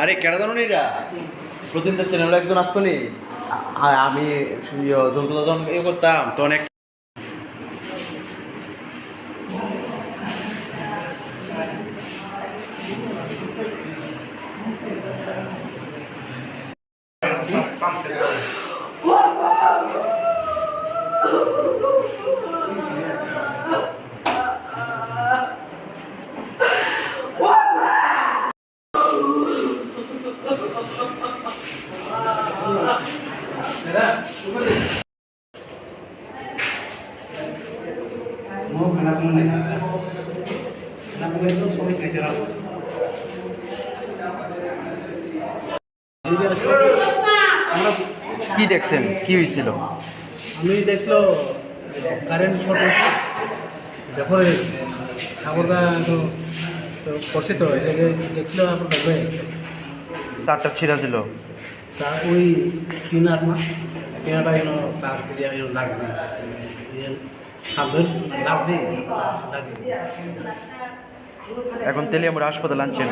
আরে কেডা জানো প্রতিদিন চ্যানেলে একজন আসতো নি। আমি জন্তু যখন ইয়ে করতাম তো অনেক কি দেখছেন? কি হয়েছিল? আমি দেখল কারেন্ট শর্ট তারপরে ঠাকুরদা তো করছে তো দেখল দেখবে। তারটা ছিঁড়া ছিল। তা ওই টিন আছে না টিনাটা যেন তার দিয়ে যেন লাগছে সাবধান লাগছে লাগছে এখন তেলিয়ামুড়া হাসপাতাল আনছেন।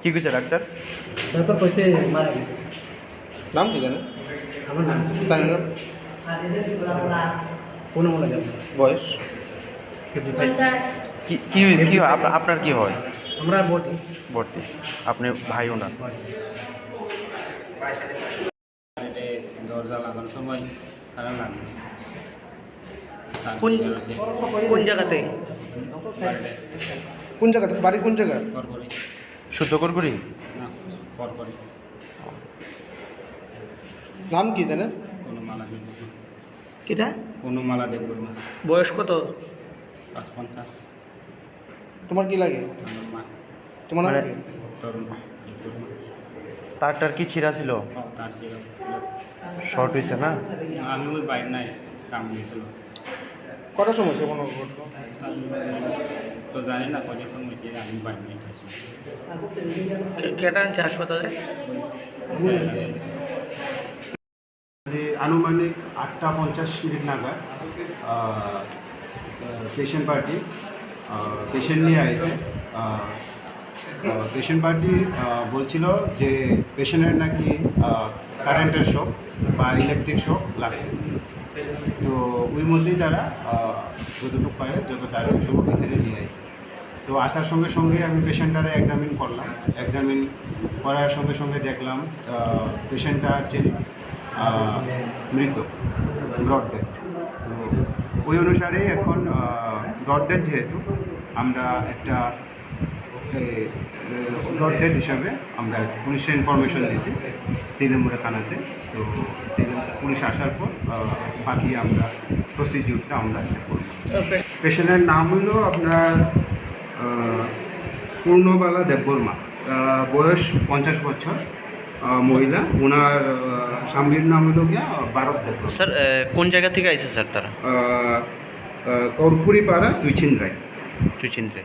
কি কইছে ডাক্তার? ডাক্তার কইছে মারা গেছে। নাম কি জানেন? আমার নাম জানেন না কোনো মনে যাবে বয়স? কি কি কি হয়? আপনার আপনার কি হয়? আমরা বটি। ভর্তি আপনি ভাইও না। বাড়িতে দরজা লাগানোর সময় কারণ লাগবে তার কোন কোন জায়গাতে? কোন জায়গাতে? বাড়ি কোন জায়গা? কর করি সূর্যকর না কর নাম কি জানেন কোনো মালা দেব কিটা? কোনো মালা দেব বয়স কত? পাঁচ পঞ্চাশ। তোমার কি লাগে? তোমার তরুণ। তারটার কি ছিঁড়া ছিল? তার ছিল। শর্ট হয়েছে না? আমি ওই বাইর নাই কাম দিয়েছিল। কটার সময় সে কোনো তো জানি না কত সময় হয়েছে আমি বাইর নাই কেটা আনছে হাসপাতালে? আনুমানিক আটটা পঞ্চাশ মিনিট নাগাদ পেশেন্ট পার্টি পেশেন্ট নিয়ে আসে পেশেন্ট পার্টি বলছিল যে পেশেন্টের নাকি কারেন্টের শক বা ইলেকট্রিক শক লাগছে। তো ওই মধ্যেই তারা যতটুকু পারে, যত তাড়াতাড়ি সম্ভব এখানে নিয়ে আসে। তো আসার সঙ্গে সঙ্গে আমি পেশেন্টটারে এক্সামিন করলাম। এক্সামিন করার সঙ্গে সঙ্গে দেখলাম পেশেন্টটা অ্যাকচুয়ালি মৃত ব্রড ডেথ তো ওই অনুসারে এখন ব্রড ডেথ যেহেতু, আমরা একটা ব্রড ডেথ হিসাবে আমরা পুলিশের ইনফরমেশন দিয়েছি তৃণমূলে থানাতে। তো পুলিশ আসার পর বাকি আমরা প্রসিডিউরটা আমরা পেশেন্টের নাম হলো আপনার পূর্ণবালা দেববর্মা। বয়স পঞ্চাশ বছর মহিলা। ওনার স্বামীর নাম হলো গিয়া ভারত দেববর্মা। স্যার কোন জায়গা থেকে আইছে স্যার তারা? কর্পুরি পাড়া দুইচিন রায়। তুই চিনতে